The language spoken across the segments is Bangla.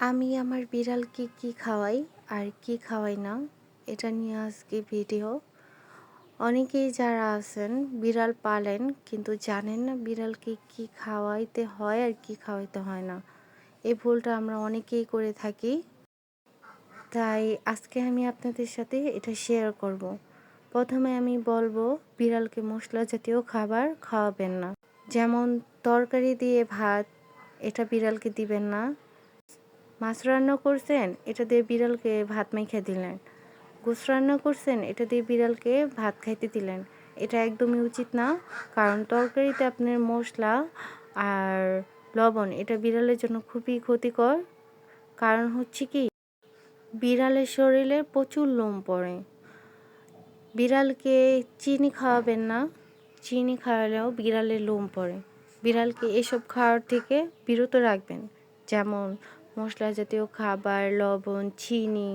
আমি আমার বিড়ালকে কি খাওয়াই আর কি খাওয়াই না, এটা নিয়ে আজকে ভিডিও। অনেকেই যারা আছেন, বিড়াল পালেন, কিন্তু জানেন না বিড়ালকে কি খাওয়াইতে হয় আর কি খাওয়াইতে হয় না। এই ভুলটা আমরা অনেকেই করে থাকি। তাই আজকে আমি আপনাদের সাথে এটা শেয়ার করব। প্রথমে আমি বলব, বিড়ালকে মশলা জাতীয় খাবার খাওয়াবেন না। যেমন তরকারি দিয়ে ভাত, এটা বিড়ালকে দিবেন না। মাছ রান্না করছেন, এটা দিয়ে বিড়ালকে ভাত মেখে দিলেন। গোস রান্না করছেন, এটা দিয়ে বিড়ালকে ভাত খাইতে দিলেন। এটা একদমই উচিত না, কারণ তরকারিতে আপনার মশলা আর লবণ, এটা বিড়ালের জন্য খুবই ক্ষতিকর। কারণ হচ্ছে কি, বিড়ালের শরীরে প্রচুর লোম পড়ে। বিড়ালকে চিনি খাওয়াবেন না, চিনি খাওয়ালেও বিড়ালের লোম পড়ে। বিড়ালকে এসব খাওয়ার থেকে বিরত রাখবেন। যেমন মশলা জাতীয় খাবার, লবণ, চিনি,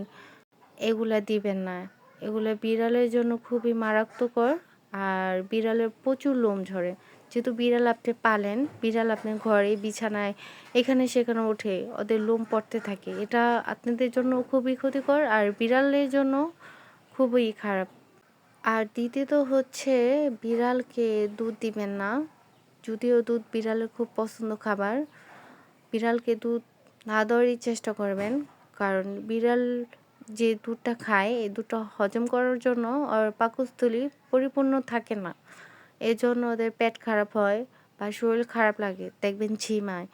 এগুলা দিবেন না। এগুলো বিড়ালের জন্য খুবই মারাত্মকর আর বিড়ালের প্রচুর লোম ঝরে। যেহেতু বিড়াল আপনি পালেন, বিড়াল আপনার ঘরে, বিছানায়, এখানে সেখানে ওঠে, ওদের লোম পড়তে থাকে। এটা আপনাদের জন্য খুবই ক্ষতিকর আর বিড়ালের জন্য খুবই খারাপ। আর দ্বিতীয়ত হচ্ছে, বিড়ালকে দুধ দিবেন না। যদিও দুধ বিড়ালের খুব পছন্দ খাবার, বিড়ালকে দুধ না দেওয়ারই চেষ্টা করবেন। কারণ বিড়াল যে দুধটা খায়, এই দুধটা হজম করার জন্য আর পাকস্থলী পরিপূর্ণ থাকে না। এজন্য ওদের পেট খারাপ হয় বা শরীর খারাপ লাগে। দেখবেন ঝিমায়,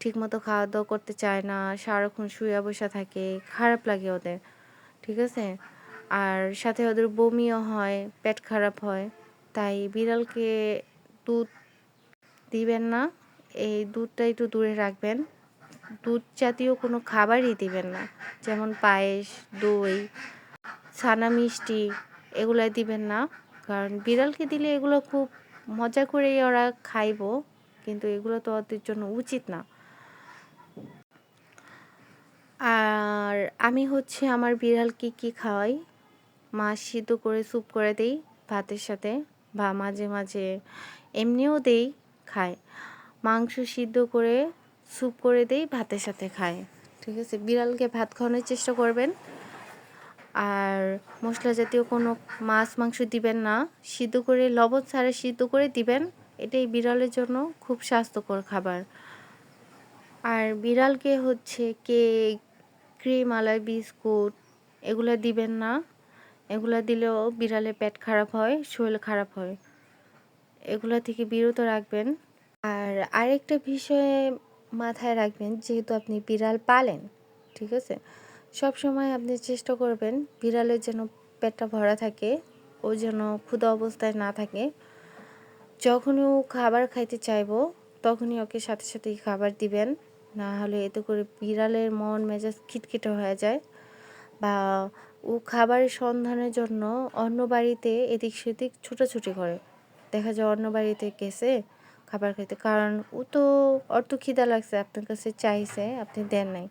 ঠিকমতো খাওয়া দাওয়া করতে চায় না, সারাক্ষণ শুয়ে বসে থাকে, খারাপ লাগে ওদের, ঠিক আছে? আর সাথে ওদের বমিও হয়, পেট খারাপ হয়। তাই বিড়ালকে দুধ দিবেন না, এই দুধটা একটু দূরে রাখবেন। দুধ জাতীয় কোনো খাবারই দিবেন না। যেমন পায়েস, দই, ছানা মিষ্টি এগুলো দিবেন না। কারণ বিড়ালকে দিলে এগুলো খুব মজা করেই ওরা খাইব, কিন্তু এগুলো তো ওদের জন্য উচিত না। আর আমি হচ্ছে আমার বিড়ালকে কি খাওয়াই? মাছ সিদ্ধ করে, স্যুপ করে দেই ভাতের সাথে বা মাঝে মাঝে এমনিও দেই, খায়। মাংস সিদ্ধ করে স্যুপ করে দেই, ভাতের সাথে খায় ঠিক আছে? বিড়ালকে ভাত খাওয়ানোর চেষ্টা করবেন। আর মশলা জাতীয় কোনো মাছ, মাংস দিবেন না। সিদ্ধ করে, লবণ ছাড়া সিদ্ধ করে দিবেন। এটাই বিড়ালের জন্য খুব স্বাস্থ্যকর খাবার। আর বিড়ালকে হচ্ছে কেক, ক্রিম, আলাই বিস্কুট এগুলো দিবেন না। এগুলো দিলেও বিড়ালের পেট খারাপ হয়, শরীর খারাপ হয়। এগুলো থেকে বিরত রাখবেন। আর আরেকটা বিষয়ে মাথায় রাখবেন, যেহেতু আপনি বিড়াল পালেন, ঠিক আছে? সব সময় আপনি চেষ্টা করবেন বিড়ালের যেন পেটটা ভরা থাকে, ও যেন ক্ষুধা অবস্থায় না থাকে। যখনই ও খাবার খাইতে চাইব, তখনই ওকে সাথে সাথেই খাবার দিবেন। না হলে এতে করে বিড়ালের মন মেজাজ খিটখিটে হয়ে যায়। বা ও খাবারের সন্ধানের জন্য অন্য বাড়িতে এদিক সেদিক ছুটাছুটি করে। দেখা যায় অন্য বাড়িতে গেছে খাবার খাইতে। কারণ ও তো অর্থ খিদা লাগছে, আপনার কাছে চাইছে, আপনি দেন নাই।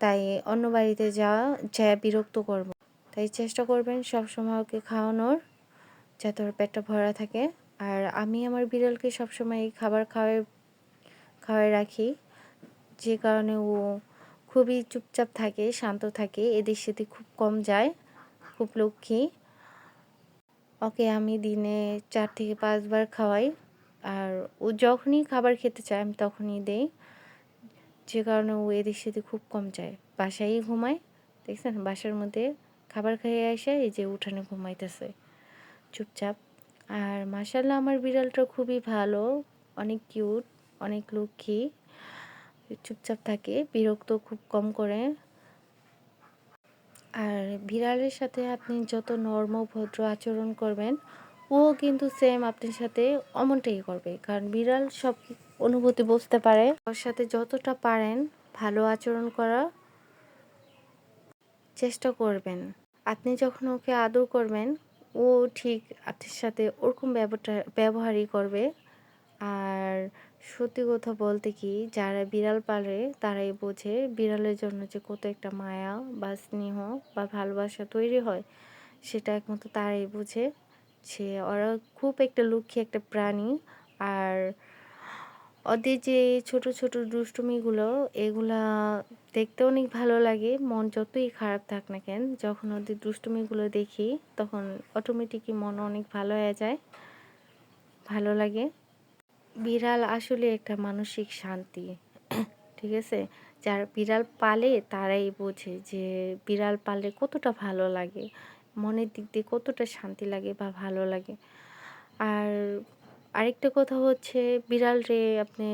তাই অন্য বাড়িতে যাওয়া যা বিরক্ত করব। তাই চেষ্টা করবেন সব সময় ওকে খাওয়ানোর, যাতে ওর পেটটা ভরা থাকে। আর আমি আমার বিড়ালকে সবসময় এই খাবার খাওয়াই খাওয়াই রাখি। যে কারণে ও খুবই চুপচাপ থাকে, শান্ত থাকে, এদের সেদিক খুব কম যায়, খুব লক্ষ্মী। ওকে আমি দিনে চার থেকে পাঁচবার খাওয়াই। আর ও যখনই খাবার খেতে চায়, আমি তখনই দেই। যে কারণে ও এদিক সেদিক খুব কম যায়। বাসায়ই ঘুমায়, দেখছেন? বাসার মধ্যে খাবার খেয়ে আসে এই যে উঠানে ঘুমাইতেছে। চুপচাপ। আর মাসাল্লাহ আমার বিড়ালটা খুবই ভালো, অনেক কিউট, অনেক লক্ষ্মী। চুপচাপ থাকে, বিরক্ত খুব কম করে। আর বিড়ালের সাথে আপনি যত নর্ম, ভদ্র আচরণ করবেন ও কিন্তু সেম আপনার সাথে অমনটাই করবে। কারণ বিড়াল সব অনুভূতি বুঝতে পারে। ওর সাথে যতটা পারেন ভালো আচরণ করা চেষ্টা করবেন। আপনি যখন ওকে আদর করবেন, ও ঠিক আপনার সাথে ওরকম ব্যবহারই করবে। আর সত্যি কথা বলতে কি, যারা বিড়াল পালে তারাই বোঝে বিড়ালের জন্য যে কত একটা মায়া বা স্নেহ বা ভালোবাসা তৈরি হয়, সেটা একমাত্র তারাই বোঝে। যে ওরা খুব একটা লক্ষ্মী একটা প্রাণী। আর ওদের যে ছোট ছোট দুষ্টুমিগুলো, এগুলা দেখতে অনেক ভালো লাগে। মন যতই খারাপ থাক না কেন, যখন ওদের দুষ্টুমিগুলো দেখি, তখন অটোমেটিকই মন অনেক ভালো হয়ে যায়। ভালো লাগে। বিড়াল আসলে একটা মানসিক শান্তি, ঠিক আছে? যার বিড়াল পালে তারাই বোঝে যে বিড়াল পালে কতটা ভালো লাগে। মনের দিক দিয়ে কতটা শান্তি লাগে বা ভালো লাগে। আর আরেকটা কথা হচ্ছে, বিড়াল রে আপনি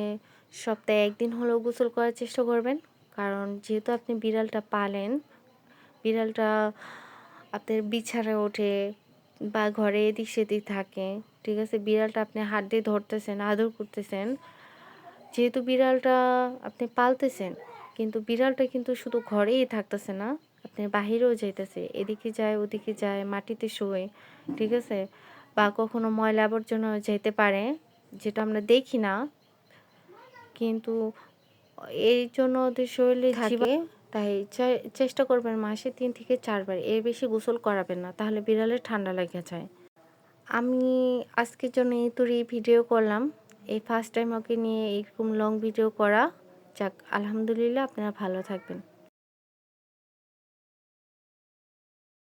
সপ্তাহে একদিন হলেও গোসল করার চেষ্টা করবেন। কারণ যেহেতু আপনি বিড়ালটা পালেন, বিড়ালটা আপনার বিছানায় ওঠে বা ঘরে এদিক সেদিক থাকে, ঠিক আছে? বিড়ালটা আপনি হাত দিয়ে ধরতেছেন, আদর করতেছেন। যেহেতু বিড়ালটা আপনি পালতেছেন, কিন্তু বিড়ালটা কিন্তু শুধু ঘরেই থাকতেছে না আপনি বাহিরেও যাইতেছে এদিকে যায় ওদিকে যায় মাটিতে শোয় ঠিক আছে? বা কখনো ময়লা আবর্জনা যেতে পারে যেটা আমরা দেখি না। কিন্তু এই জন্য ওদের শরীরে থাকে। তাই চেষ্টা করবেন মাসে তিন থেকে চারবার। এর বেশি গোসল করাবেন না তাহলে বিড়ালের ঠান্ডা লেগে যায়। আমি আজকের জন্য এই তোরই ভিডিও করলাম। এই ফার্স্ট টাইম ওকে নিয়ে এরকম লং ভিডিও করা। যাক আলহামদুলিল্লাহ আপনারা ভালো থাকবেন।